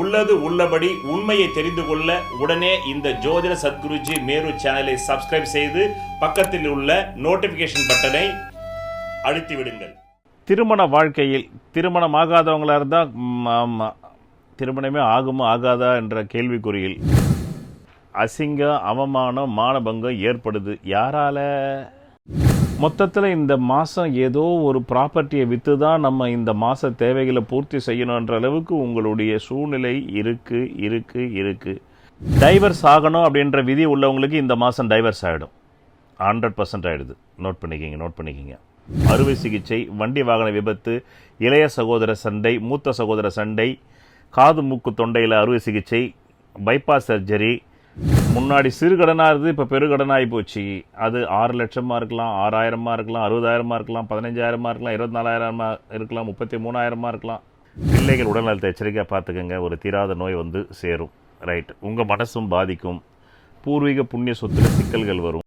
உள்ளது உள்ளபடி உண்மையை தெரிந்து கொள்ள உடனே இந்த ஜோதிட சத்குருஜி மேரு சேனலை சப்ஸ்கிரைப் செய்து பக்கத்தில் உள்ள நோட்டிபிகேஷன் பட்டனை அழுத்தி விடுங்கள். திருமண வாழ்க்கையில் திருமணம் ஆகாதவங்களாக இருந்தால் திருமணமே ஆகுமா ஆகாதா என்ற கேள்விக்குறியில் அசிங்கம் அவமானம் மானபங்கம் ஏற்படுது. யாரால? மொத்தத்தில் இந்த மாதம் ஏதோ ஒரு ப்ராப்பர்ட்டியை விற்று தான் நம்ம இந்த மாத தேவைகளை பூர்த்தி செய்யணுன்ற அளவுக்கு உங்களுடைய சூழ்நிலை இருக்கு இருக்கு இருக்கு. டைவர்ஸ் ஆகணும் அப்படின்ற விதி உள்ளவங்களுக்கு இந்த மாதம் டைவர்ஸ் ஆகிடும் ஹண்ட்ரட் பர்சன்ட் ஆகிடுது நோட் பண்ணிக்கிங்க நோட் பண்ணிக்கிங்க. அறுவை சிகிச்சை வண்டி வாகன விபத்து இளைய சகோதர சண்டை மூத்த சகோதர சண்டை காது மூக்கு தொண்டையில் அறுவை சிகிச்சை பைபாஸ் சர்ஜரி முன்னாடி சிறுகடனாக இருந்து இப்போ பெருகடனாகி போச்சு. அது ஆறு லட்சமாக இருக்கலாம் ஆறாயிரமாக இருக்கலாம் அறுபதாயிரமா இருக்கலாம் பதினஞ்சாயிரமா இருக்கலாம் இருபத்தி நாலாயிரமா இருக்கலாம் முப்பத்தி மூணாயிரமா இருக்கலாம். பிள்ளைகள் உடல்நலத்தை எச்சரிக்கையாக பார்த்துக்கோங்க ஒரு தீராத நோய் வந்து சேரும். ரைட். உங்கள் மனசும் பாதிக்கும். பூர்வீக புண்ணிய சொத்துல சிக்கல்கள் வரும்.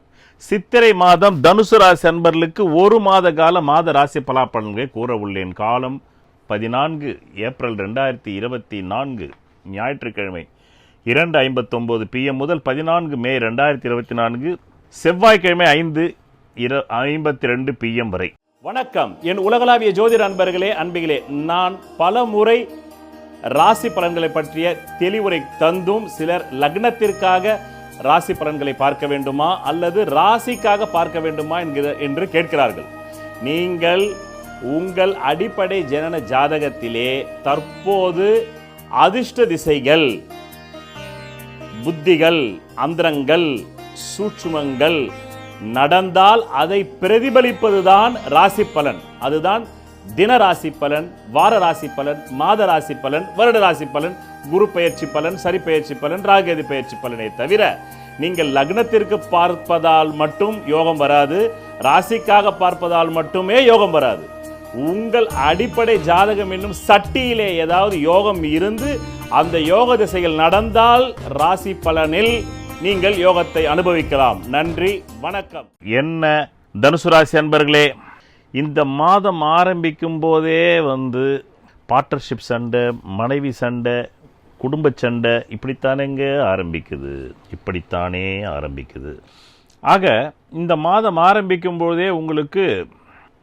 சித்திரை மாதம் தனுசு ராசி அன்பர்களுக்கு ஒரு மாத கால மாத ராசி பலாப்பலன்களை கூற உள்ளேன். காலம் பதினான்கு ஏப்ரல் ரெண்டாயிரத்தி இருபத்தி நான்கு ஞாயிற்றுக்கிழமை இரண்டு ஐம்பத்தொம்போது பிஎம் முதல் பதினான்கு மே ரெண்டாயிரத்தி இருபத்தி நான்கு செவ்வாய்க்கிழமை ஐந்து இர ஐம்பத்தி ரெண்டு பிஎம் வரை. வணக்கம். என் உலகளாவிய ஜோதிட அன்பர்களே அன்பிகளே நான் பல முறை ராசி பலன்களை பற்றிய தெளிவுரை தந்தும் சிலர் லக்னத்திற்காக ராசி பலன்களை பார்க்க வேண்டுமா அல்லது ராசிக்காக பார்க்க வேண்டுமா என்கிற என்று கேட்கிறார்கள். நீங்கள் உங்கள் அடிப்படை ஜனன ஜாதகத்திலே தற்போது அதிர்ஷ்ட திசைகள் புத்திகள் அந்தரங்கள் சூட்சுமங்கள் நடந்தால் அதை பிரதிபலிப்பதுதான் ராசி பலன். அதுதான் தின ராசி பலன் வார ராசி பலன் மாத ராசி பலன் வருட ராசி பலன் குரு பயிற்சி பலன் சரி பயிற்சி பலன் ராகேது பயிற்சி பலனை தவிர நீங்கள் லக்னத்திற்கு பார்ப்பதால் மட்டும் யோகம் வராது ராசிக்காக பார்ப்பதால் மட்டுமே யோகம் வராது. உங்கள் அடிப்படை ஜாதகம் என்னும் சட்டியிலே ஏதாவது யோகம் இருந்து அந்த யோக திசையில் நடந்தால் ராசி பலனில் நீங்கள் யோகத்தை அனுபவிக்கலாம். நன்றி வணக்கம். என்ன தனுசு ராசி அன்பர்களே இந்த மாதம் ஆரம்பிக்கும் போதே வந்து பார்ட்னர்ஷிப் சண்டை மனைவி சண்டை குடும்ப சண்டை இப்படித்தானேங்க ஆரம்பிக்குது? இப்படித்தானே ஆரம்பிக்குது. ஆக இந்த மாதம் ஆரம்பிக்கும் போதே உங்களுக்கு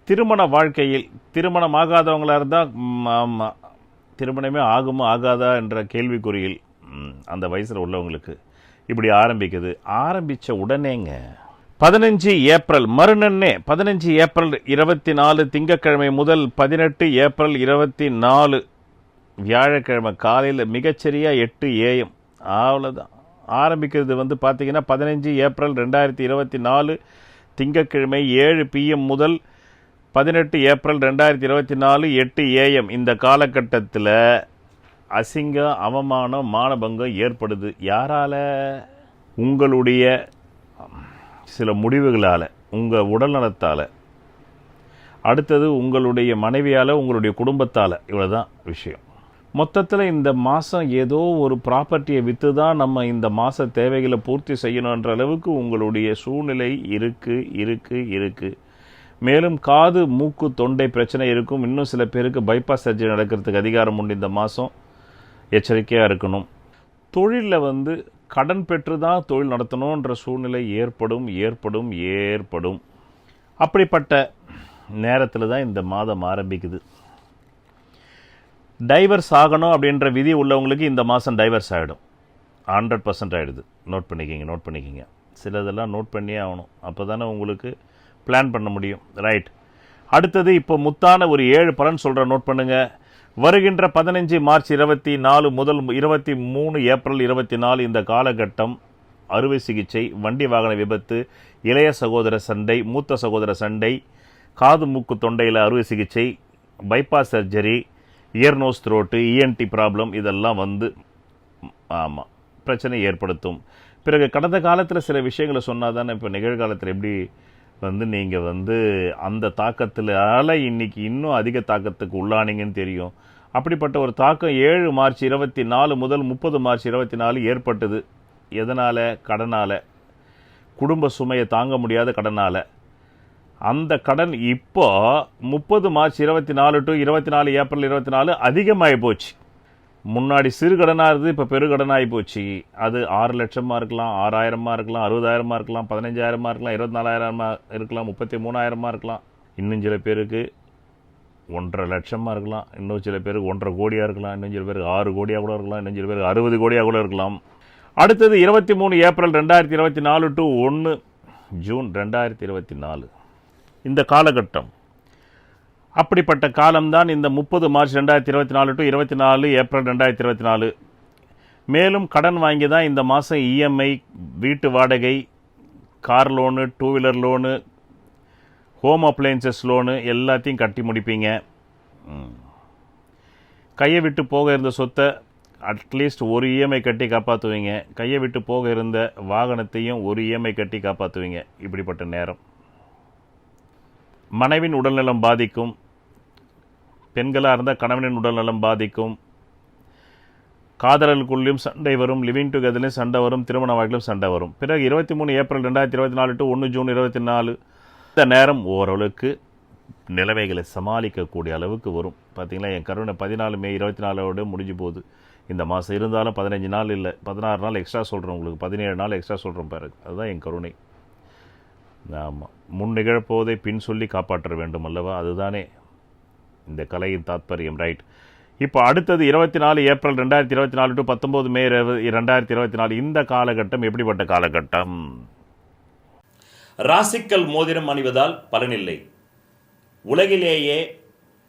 திருமண வாழ்க்கையில் திருமணம் ஆகாதவங்களா இருந்தால் திருமணமே ஆகுமா ஆகாதா என்ற கேள்விக்குறியில் அந்த வயசில் உள்ளவங்களுக்கு இப்படி ஆரம்பிக்குது. ஆரம்பித்த உடனேங்க பதினஞ்சு ஏப்ரல் மறுநன்னே பதினஞ்சு ஏப்ரல் இருபத்தி நாலு திங்கக்கிழமை முதல் பதினெட்டு ஏப்ரல் இருபத்தி நாலு வியாழக்கிழமை காலையில் மிகச்சரியாக எட்டு ஏஎம். அவ்வளோதான் ஆரம்பிக்கிறது வந்து பார்த்திங்கன்னா பதினஞ்சு ஏப்ரல் ரெண்டாயிரத்தி இருபத்தி நாலு. திங்கட்கிழமை ஏழு பிஎம் முதல் பதினெட்டு ஏப்ரல் ரெண்டாயிரத்தி இருபத்தி நாலு எட்டு ஏஎம் இந்த காலகட்டத்தில் அசிங்கம் அவமானம் மானபங்கம் ஏற்படுது. யாரால்? உங்களுடைய சில முடிவுகளால் உங்கள் உடல்நலத்தால். அடுத்தது உங்களுடைய மனைவியால் உங்களுடைய குடும்பத்தால். இவ்வளோ தான் விஷயம். மொத்தத்தில் இந்த மாதம் ஏதோ ஒரு ப்ராப்பர்ட்டியை விற்று தான் நம்ம இந்த மாத தேவைகளை பூர்த்தி செய்யணுன்ற அளவுக்கு உங்களுடைய சூழ்நிலை இருக்குது இருக்குது இருக்குது மேலும் காது மூக்கு தொண்டை பிரச்சனை இருக்கும். இன்னும் சில பேருக்கு பைபாஸ் சர்ஜரி நடக்கிறதுக்கு அதிகாரம் உண்டு இந்த மாதம் எச்சரிக்கையாக இருக்கணும். தொழிலில் வந்து கடன் பெற்று தான் தொழில் நடத்தணுன்ற சூழ்நிலை ஏற்படும் ஏற்படும் ஏற்படும். அப்படிப்பட்ட நேரத்தில் தான் இந்த மாதம் ஆரம்பிக்குது. டைவர்ஸ் ஆகணும் அப்படின்ற விதி உள்ளவங்களுக்கு இந்த மாதம் டைவர்ஸ் ஆகிடும் ஹண்ட்ரட் பர்சன்ட் ஆகிடுது நோட் பண்ணிக்கிங்க நோட் பண்ணிக்கிங்க. சிலதெல்லாம் நோட் பண்ணியே ஆகணும். அப்போ தானே உங்களுக்கு பிளான் பண்ண முடியும். ரைட் அடுத்தது இப்போ முத்தான ஒரு ஏழு பலன் சொல்கிற நோட் பண்ணுங்கள் வருகின்ற பதினஞ்சு மார்ச் இருபத்தி நாலு முதல் இருபத்தி மூணு ஏப்ரல் இருபத்தி நாலு இந்த காலகட்டம் அறுவை சிகிச்சை வண்டி வாகன விபத்து இளைய சகோதர சண்டை மூத்த சகோதர சண்டை காது மூக்கு தொண்டையில் அறுவை சிகிச்சை bypass surgery ear nose throat ENT problem இதெல்லாம் வந்து ஆமாம் பிரச்சனை ஏற்படுத்தும். பிறகு கடந்த காலத்தில் சில விஷயங்களை சொன்னால் தானே இப்போ நிகழ்காலத்தில் எப்படி வந்து நீங்கள் வந்து அந்த தாக்கத்தினால இன்னைக்கு இன்னும் அதிக தாக்கத்துக்கு உள்ளானீங்கன்னு தெரியும். அப்படிப்பட்ட ஒரு தாக்கம் ஏழு மார்ச் இருபத்தி நாலு முதல் முப்பது மார்ச் இருபத்தி நாலு ஏற்பட்டது. எதனால்? கடனால். குடும்ப சுமையை தாங்க முடியாத கடனால். அந்த கடன் இப்போ முப்பது மார்ச் இருபத்தி நாலு டு இருபத்தி நாலு ஏப்ரல் இருபத்தி நாலு அதிகமாகி போச்சு. முன்னாடி சிறு கடனாக இருந்தது இப்போ பெருகடனாகி போச்சு. அது ஆறு லட்சமாக இருக்கலாம் ஆறாயிரமாக இருக்கலாம் அறுபதாயிரமாக இருக்கலாம் பதினஞ்சாயிரமாக இருக்கலாம் இருபத்தி நாலாயிரமாக இருக்கலாம் முப்பத்தி மூணாயிரமாக இருக்கலாம். இன்னும் சில பேருக்கு ஒன்றரை லட்சமாக இருக்கலாம் இன்னும் சில பேருக்கு ஒன்றரை கோடியாக இருக்கலாம் இன்னும் சில பேருக்கு ஆறு கோடியாக கூட இருக்கலாம் இன்னும் சில பேருக்கு அறுபது கோடியாக கூட இருக்கலாம். அடுத்தது இருபத்தி மூணு ஏப்ரல் ரெண்டாயிரத்தி இருபத்தி நாலு டு ஒன்று ஜூன் ரெண்டாயிரத்தி இருபத்தி நாலு இந்த காலகட்டம். அப்படிப்பட்ட காலம்தான் இந்த முப்பது மார்ச் ரெண்டாயிரத்தி இருபத்தி நாலு டு இருபத்தி நாலு ஏப்ரல் ரெண்டாயிரத்தி இருபத்தி நாலு. மேலும் கடன் வாங்கி தான் இந்த மாதம் இஎம்ஐ வீட்டு வாடகை car loan two wheeler loan home appliances loan எல்லாத்தையும் கட்டி முடிப்பீங்க. கையை விட்டு போக இருந்த சொத்தை அட்லீஸ்ட் ஒரு இஎம்ஐ கட்டி காப்பாற்றுவீங்க கையை விட்டு போக இருந்த வாகனத்தையும் ஒரு இஎம்ஐ கட்டி காப்பாற்றுவீங்க இப்படிப்பட்ட நேரம். மனைவின் உடல்நலம் பாதிக்கும் பெண்களாக இருந்தால் கணவனின் உடல்நலம் பாதிக்கும் காதலர்களுக்குள்ளேயும் சண்டை வரும் லிவிங் டுகெதர்லையும் சண்டை வரும் திருமண வாழ்க்கையிலும் சண்டை வரும். பிறகு இருபத்தி மூணு ஏப்ரல் ரெண்டாயிரத்தி இருபத்தி நாலு டு ஒன்று ஜூன் இருபத்தி நாலு இந்த நேரம் ஓரளவுக்கு நிலைமைகளை சமாளிக்கக்கூடிய அளவுக்கு வரும். பார்த்திங்களா என் கருணை பதினாலு மே இருபத்தி நாலோடு முடிஞ்சு போகுது. இந்த மாதம் இருந்தாலும் பதினஞ்சு நாள் இல்லை பதினாறு நாள் எக்ஸ்ட்ரா சொல்கிறேன் உங்களுக்கு பதினேழு நாள் எக்ஸ்ட்ரா சொல்கிறோம் பாருங்க. அதுதான் என் கருணை. முன் நிகழப்போவதை பின் சொல்லி காப்பாற்ற வேண்டும் அல்லவா? அதுதானே. இந்த கலையின் தாத்பரியம் ரைட் இப்போ அடுத்தது இருபத்தி நாலு ஏப்ரல் ரெண்டாயிரத்தி இருபத்தி நாலு டு பத்தொம்போது மே ரெண்டாயிரத்தி இருபத்தி நாலு இந்த காலகட்டம் எப்படிப்பட்ட காலகட்டம்? ராசிக்கல் மோதிரம் அணிவதால் பலனில்லை. உலகிலேயே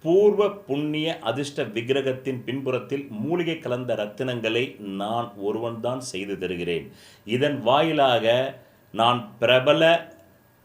பூர்வ புண்ணிய அதிர்ஷ்ட விக்கிரகத்தின் பின்புறத்தில் மூலிகை கலந்த ரத்தினங்களை நான் ஒருவன்தான் செய்து தருகிறேன். இதன் வாயிலாக நான் பிரபல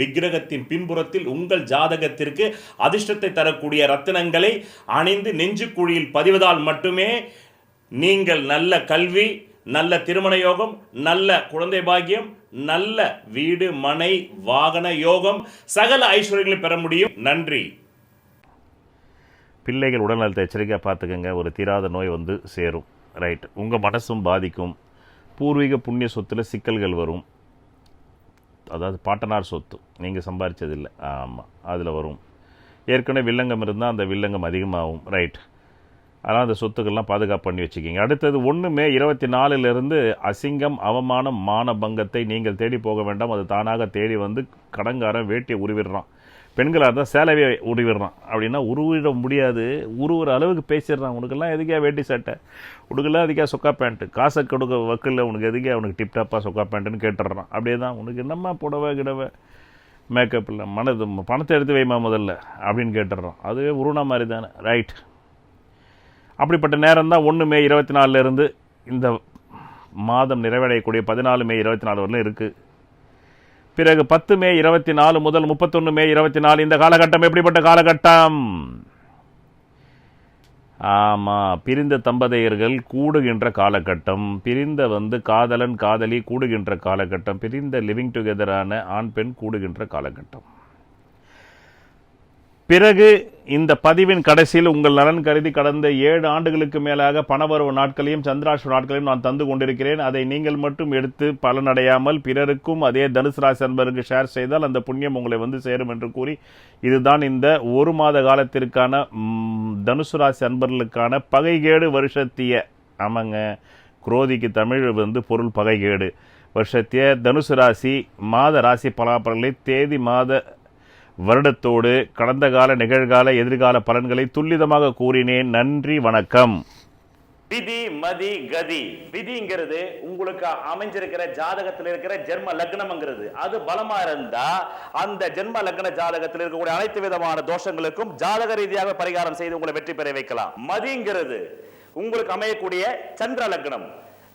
விக்கிரகத்தின் பின்புறத்தில் உங்கள் ஜாதகத்திற்கு அதிர்ஷ்டத்தை தரக்கூடிய ரத்தினங்களை அணிந்து நெஞ்சுக்குழியில் பதிவதால் மட்டுமே நீங்கள் நல்ல கல்வி நல்ல திருமண யோகம் நல்ல குழந்தை பாக்கியம் நல்ல வீடு மனை வாகன யோகம் சகல ஐஸ்வர்யங்களை பெற முடியும். நன்றி. பிள்ளைகள் உடல்நலத்தை எச்சரிக்கையாக பார்த்துக்கோங்க. ஒரு தீராத நோய் வந்து சேரும். ரைட் உங்கள் மனசும் பாதிக்கும். பூர்வீக புண்ணிய சொத்தில் சிக்கல்கள் வரும். அதாவது பாட்டனார் சொத்து. நீங்கள் சம்பாதிச்சதில்லை ஆமாம் அதில் வரும். ஏற்கனவே வில்லங்கம் இருந்தால் அந்த வில்லங்கம் அதிகமாகும். ரைட் அதனால் அந்த சொத்துக்கள்லாம் பாதுகாப்பு பண்ணி வச்சுக்கிங்க. அடுத்தது ஒன்றுமே இருபத்தி நாலுலேருந்து அசிங்கம் அவமானம் மானபங்கத்தை நீங்கள் தேடி போக வேண்டாம். அது தானாக தேடி வந்து கடங்காரன் வேட்டியை உருவிடுறான். பெண்களாக இருந்தால் சேலவே உருவிடுறான் அப்படின்னா உருவிட முடியாது. உருவுற அளவுக்கு பேசிடுறான். உனக்கெல்லாம் எதுக்கே வேட்டி சட்டை? உனக்கெல்லாம் எதுக்கே சொக்கா பேண்ட்டு? காசை கொடுக்க வக்கில் உனக்கு எதுக்கே உனக்கு டிப்டாப்பாக சொக்கா பேண்ட்டுன்னு கேட்டுடுறான். அப்படியே தான் உனக்கு என்னம்மா புடவை கிடவை? மேக்கப் இல்லை. மனது பணத்தை எடுத்து வைமா முதல்ல? அப்படின்னு கேட்டுடுறோம் அதுவே உருணா மாதிரி தானே ரைட் அப்படிப்பட்ட நேரம் தான் ஒன்று மே இருபத்தி நாலுலேருந்து இந்த மாதம் நிறைவடையக்கூடிய பதினாலு மே இருபத்தி நாலு வரலும் இருக்குது பிறகு பத்து மே இருபத்தி நாலு முதல் முப்பத்தொன்று மே இருபத்தி நாலு. இந்த காலகட்டம் எப்படிப்பட்ட காலகட்டம்? ஆமாம் பிரிந்த தம்பதியர்கள் கூடுகின்ற காலகட்டம். பிரிந்த வந்து காதலன் காதலி கூடுகின்ற காலகட்டம். பிரிந்த லிவிங் டுகெதரான ஆண் பெண் கூடுகின்ற காலகட்டம். பிறகு இந்த பதிவின் கடைசியில் உங்கள் நலன் கருதி கடந்த ஏழு ஆண்டுகளுக்கு மேலாக பணவரவு நாட்களையும் சந்திராஷ்ட நாட்களையும் நான் தந்து கொண்டிருக்கிறேன். அதை நீங்கள் மட்டும் எடுத்து பலனடையாமல் பிறருக்கும் அதே தனுசு ராசி அன்பருக்கு ஷேர் செய்தால் அந்த புண்ணியம் உங்களை வந்து சேரும் என்று கூறி இதுதான் இந்த ஒரு மாத காலத்திற்கான தனுசு ராசி அன்பர்களுக்கான பகைகேடு வருஷத்திய ஆமாங்க குரோதிக்கு தமிழ் வந்து பொருள் பகைகேடு வருஷத்திய தனுசு ராசி மாத ராசி பலாபலங்களை தேதி மாத வருடத்தோடு கடந்த கால நிகழ்கால எதிர்கால பலன்களை துல்லிதமாக கூறினேன். நன்றி வணக்கம். விதி மதி கதி. விதிங்கிறது உங்களுக்கு அமைஞ்சிருக்கிற ஜாதகத்தில் இருக்கிற ஜென்ம லக்னம்ங்கிறது. அது பலமா இருந்தா அந்த ஜென்ம லக்ன ஜாதகத்தில் இருக்கக்கூடிய அனைத்து விதமான தோஷங்களுக்கும் ஜாதக ரீதியாக பரிகாரம் செய்து உங்களை வெற்றி பெற வைக்கலாம். மதிங்கிறது உங்களுக்கு அமையக்கூடிய சந்திர லக்னம்.